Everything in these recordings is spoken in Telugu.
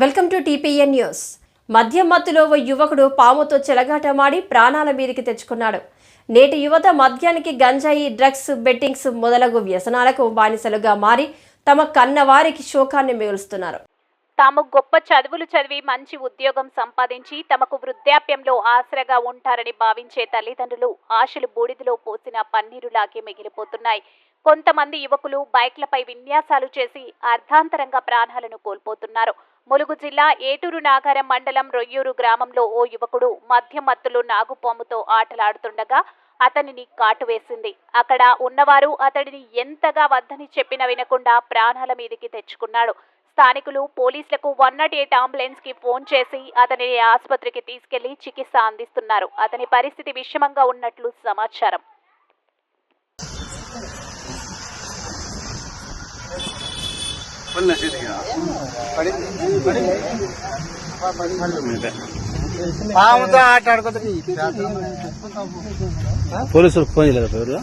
Welcome to TPN news. మద్యం మత్తులో ఓ యువకుడు పాముతో చెలగాటమాడి ప్రాణాల మీదికి తెచ్చుకున్నాడు. నేటి యువత మద్యానికి గంజాయి డ్రగ్స్ బెట్టింగ్స్ మొదలగు వ్యసనాలకు బానిసలుగా మారి తమ కన్నవారికి శోకాన్ని మిగులుస్తున్నారు తాము గొప్ప చదువులు చదివి మంచి ఉద్యోగం సంపాదించి తమకు వృద్ధాప్యంలో ఆసరగా ఉంటారని భావించే తల్లిదండ్రులు ఆశలు బూడిదలో పోసిన పన్నీరులాగే మిగిలిపోతున్నాయి. కొంతమంది యువకులు బైక్లపై విన్యాసాలు చేసి అర్ధాంతరంగా ప్రాణాలను కోల్పోతున్నారు. ములుగు జిల్లా ఏటూరు నాగారం మండలం రొయ్యూరు గ్రామంలో ఓ యువకుడు మద్యం మత్తులు నాగుపాముతో ఆటలాడుతుండగా అతనిని కాటు వేసింది అక్కడ ఉన్నవారు అతడిని ఎంతగా వద్దని చెప్పిన వినకుండా ప్రాణాల మీదికి తెచ్చుకున్నాడు. స్థానికులు పోలీసులకు వన్ నాట్ ఎయిట్ అంబులెన్స్కి ఫోన్ చేసి అతనిని ఆసుపత్రికి తీసుకెళ్ళి చికిత్స అందిస్తున్నారు. అతని పరిస్థితి విషమంగా ఉన్నట్లు సమాచారం. పాముతో ఆట ఆడుకోతుంది పోలీసులకు ఫోన్ చేయలేదు ఎవరు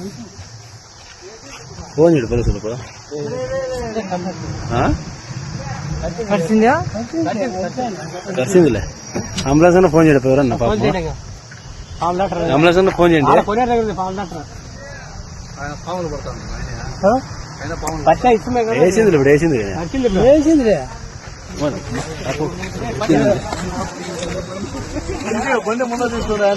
ఫోన్ చేయడు పోలీసులకు ఆ? కలిసిందా కలిసిందిలే అంబులెన్స్ అన్న ఫోన్ చేయడు ఎవరన్నా పాపం. అంబులెన్స్ అన్న ఫోన్ చేయండి. పాములు పడతాను పచ్చ ఇష్టమే కదా. వేసింది ఇప్పుడు వేసింది. ముందు తీసుకురా.